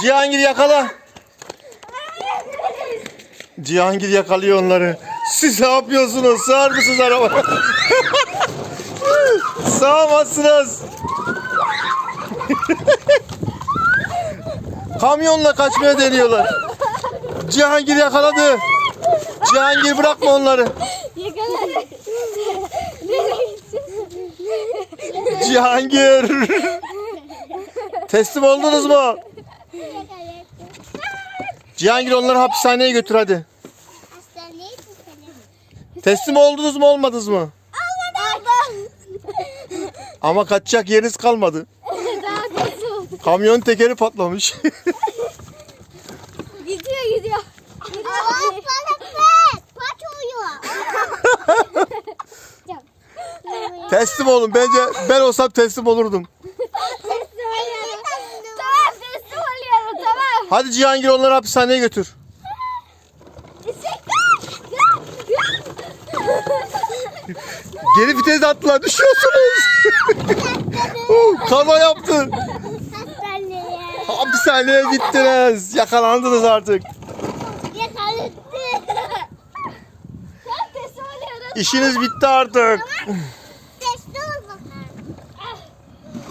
Cihangir yakala. Cihangir yakalıyor onları. Siz ne yapıyorsunuz? Sığar mısınız araba? Sığamazsınız. Kamyonla kaçmaya deniyorlar. Cihangir yakaladı. Cihangir bırakma onları. Yakala. Cihangir. Teslim oldunuz mu? Cihangir onları hapishaneye götür hadi. Hastaneye tutalım. Teslim oldunuz mu olmadınız mı? Almadım. Ama kaçacak yeriniz kalmadı. Kamyon tekeri patlamış. Gidiyor gidiyor. Allah uyuyor. teslim olun. Bence ben olsam teslim olurdum. Teslim oluyorum. Tamam teslim oluyorum tamam. Hadi Cihangir onları hapishaneye götür. Geri vitese attılar. Düşüyorsunuz. Kaza yaptı. Hapishaneye gittiniz. Yakalandınız artık. İşiniz bitti artık. Bakalım.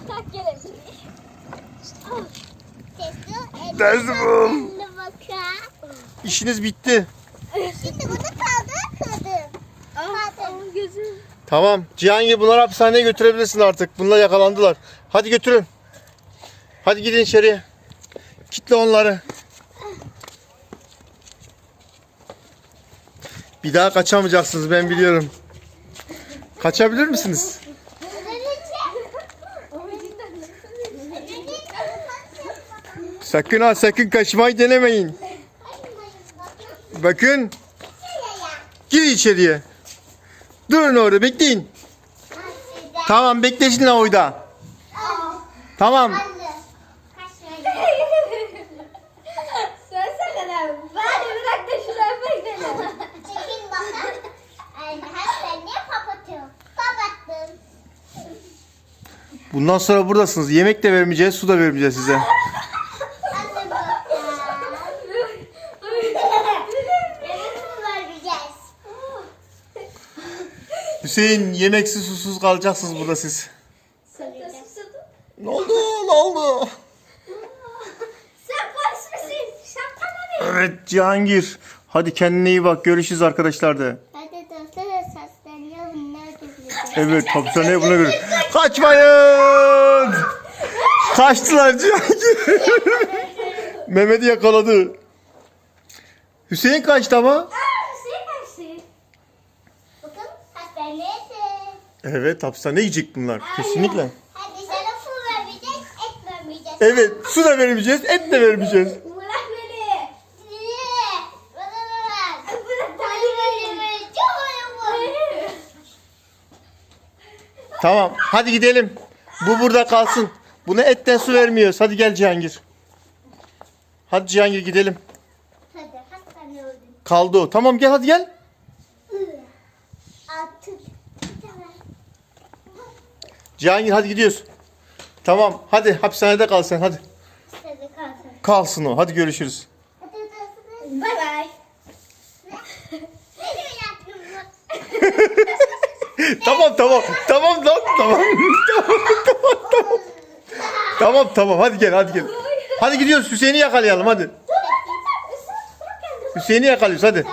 Tak gelin. Bakalım. İşiniz bitti. Şimdi burada kaldı kadın. Onun gözü. Tamam. Cihangir bunları hapishaneye götürebilirsin artık. Bunlar yakalandılar. Hadi götürün. Hadi gidin içeriye. Kitle onları. Bir daha kaçamayacaksınız ben biliyorum. Kaçabilir misiniz? Sakın ha sakın kaçmayı denemeyin. Bakın. Gir içeriye. Durun orada bekleyin. Tamam beklesin orada. Tamam. Bundan sonra buradasınız. Yemek de vermeyeceğiz, su da vermeyeceğiz size. Hadi bakalım. Yemek mi vereceğiz? Hüseyin yemeksiz susuz kalacaksınız burada siz. Ne oldu? Ne oldu? Sen polis misin? Şapkalı mı? Evet Cihangir. Hadi kendine iyi bak. Görüşürüz arkadaşlar da. Hadi dostlar hastaneye bunlar getireceğiz. Evet hapishaneye buna göre. Kaçmayın! Kaçtılar Cihangir. Mehmet'i yakaladı. Hüseyin kaçtı ama. Hüseyin kaçtı. Bakın hastaneye de. Evet hapishane yiyecek bunlar. Kesinlikle. Hadi sana su vermeyeceğiz, et vermeyeceğiz. Evet su da vermeyeceğiz, et de vermeyeceğiz. Bırak beni. Niye? Bana ver. Bırak ver. Çok ayıp. Tamam hadi gidelim. Bu burada kalsın. Buna etten su vermiyoruz. Hadi gel Cihangir. Hadi Cihangir gidelim. Hadi hastane öldüm. Kaldı o. Tamam gel hadi gel. Artık. Tamam. Cihangir hadi gidiyoruz. Tamam hadi hapishanede kal sen hadi. Hadi kalsın. Kalsın o. Hadi görüşürüz. Diyor yaptın tamam tamam. Tamam lan tamam. tamam tamam tamam. Tamam tamam hadi gel hadi gel. Hadi gidiyoruz Hüseyin'i yakalayalım hadi. Hüseyin'i yakalıyoruz hadi.